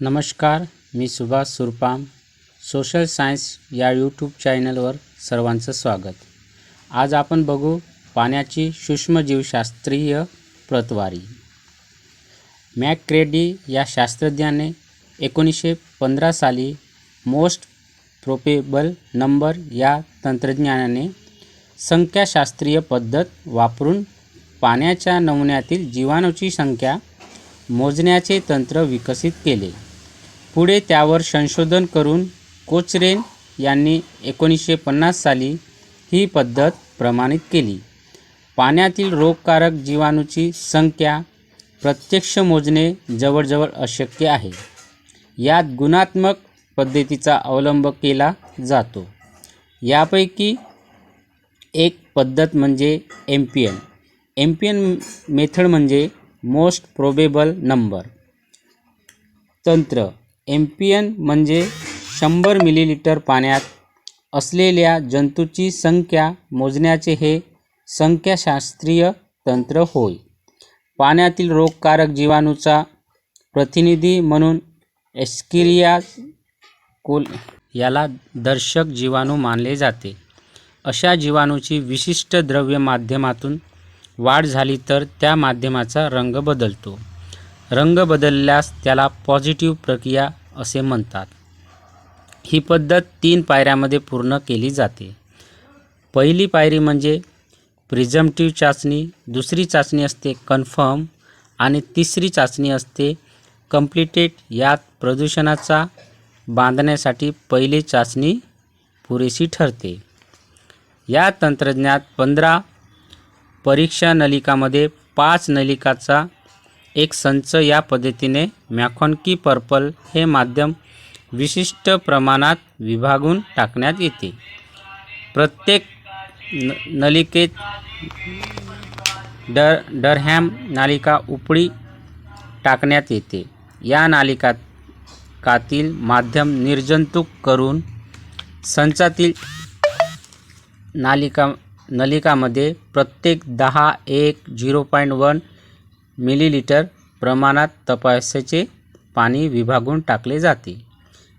नमस्कार मी Subhash Surpam social science या यूट्यूब चॅनलवर सर्वांचं स्वागत. आज आपण बघू पाण्याची सूक्ष्मजीवशास्त्रीय प्रतवारी. मॅकक्रेडी या शास्त्रज्ञाने एकोणीसशे पंधरा साली मोस्ट प्रोपेबल नंबर या तंत्रज्ञानाने संख्याशास्त्रीय पद्धत वापरून पाण्याच्या नमुन्यातील जीवाणूची संख्या मोजण्याचे तंत्र विकसित केले. पुढे त्यावर संशोधन करून कोचरेन यांनी एकोणीसशे पन्नास साली ही पद्धत प्रमाणित केली. पाण्यातील रोगकारक जीवाणूची संख्या प्रत्यक्ष मोजणे जवळजवळ अशक्य आहे. यात गुणात्मक पद्धतीचा अवलंब केला जातो. यापैकी एक पद्धत म्हणजे M P N M P N method म्हणजे मोस्ट प्रोबेबल नंबर. तंत्र. एम पी एन म्हणजे शंभर मिलीलिटर पाण्यात असलेल्या जंतूची संख्या मोजण्याचे हे संख्याशास्त्रीय तंत्र होय. पाण्यातील रोगकारक जीवाणूचा प्रतिनिधी म्हणून एस्किरिया कोल याला दर्शक जीवाणू मानले जाते. अशा जीवाणूची विशिष्ट द्रव्य माध्यमातून वाढ झाली तर त्या माध्यमाचा रंग बदलतो. रंग बदलल्यास त्याला पॉझिटिव्ह प्रक्रिया असे म्हणतात. ही पद्धत तीन पायऱ्यामध्ये पूर्ण केली जाते. पहिली पायरी म्हणजे प्रिझमटिव्ह चाचणी दुसरी चाचणी असते कन्फर्म आणि तिसरी चाचणी असते कम्प्लिटेड यात प्रदूषणाचा बांधण्यासाठी पहिली चाचणी पुरेशी ठरते. या तंत्रज्ञात पंधरा परीक्षा नलिकामध्ये पाच नलिकाचा एक संच या पद्धतीने मॅखॉनकी पर्पल हे माध्यम विशिष्ट प्रमाणात विभागून टाकण्यात येते. प्रत्येक न नलिकेत डर डरहॅम नालिका उपडी टाकण्यात येते. या नालिकात कातील माध्यम निर्जंतुक करून संचातील नालिका नलिकामध्ये प्रत्येक दहा एक झिरो पॉईंट वन मिलीलिटर प्रमाणात तपासाचे पाणी विभागून टाकले जाते.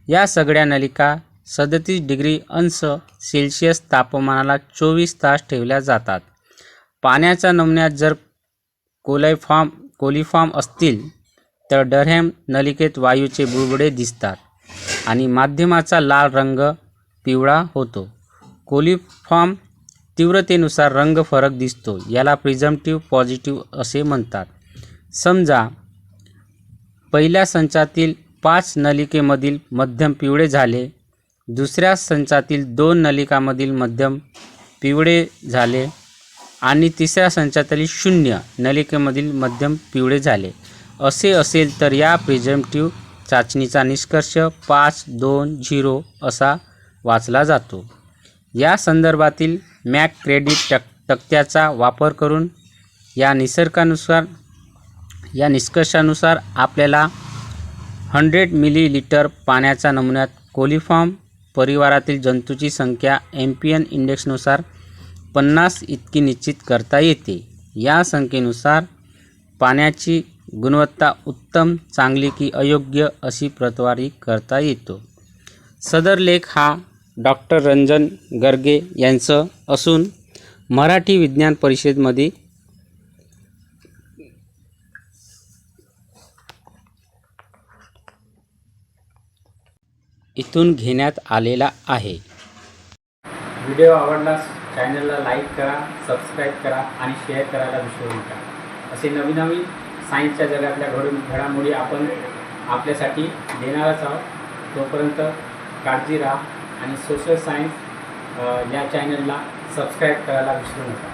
या सगळ्या नलिका सदतीस डिग्री अंश सेल्शियस तापमानाला चोवीस तास ठेवल्या जातात. पाण्याच्या नमुन्यात जर कोलायफॉर्म कोलिफॉर्म असतील तर डरहॅम नलिकेत वायूचे बुडबुडे दिसतात आणि माध्यमाचा लाल रंग पिवळा होतो. कोलिफॉर्म तीव्रतेनुसार रंग फरक दिसतो याला प्रिझमटिव्ह पॉझिटिव्ह असे म्हणतात. समजा पहिल्या संचातील पाच नलिकेमधील मध्यम पिवळे झाले दुसऱ्या संचातील दोन नलिकामधील मध्यम पिवळे झाले आणि तिसऱ्या संचातील शून्य नलिकेमधील मध्यम पिवळे झाले. असे असेल तर या प्रिझमटिव्ह चाचणीचा निष्कर्ष पाच दोन झिरो असा वाचला जातो. या संदर्भातील मॅक क्रेडिट टक तक्त्याचा वापर करून या निसर्गानुसार या निष्कर्षानुसार आपल्याला हंड्रेड मिलीलिटर पाण्याच्या नमुन्यात कोलिफॉर्म परिवारातील जंतूची संख्या एम पी एन इंडेक्सनुसार पन्नास इतकी निश्चित करता येते. या संख्येनुसार पाण्याची गुणवत्ता उत्तम चांगली की अयोग्य अशी प्रतवारी करता येतो. सदर लेख हा डॉक्टर रंजन गर्गे यांचं असून मराठी विज्ञान परिषदेमध्ये इथून घेण्यात आलेला आहे. व्हिडिओ आवडल्यास चॅनलला लाईक करा सबस्क्राईब करा आणि शेअर करायला विसरू नका. असे नवीन नवीन सायन्सच्या जगातल्या घडून घडामोडी आपण आपल्यासाठी देणारच आहोत. तोपर्यंत काळजी राहा आणि सोशल सायन्स या चॅनलला सबस्क्राईब करायला विसरू नका.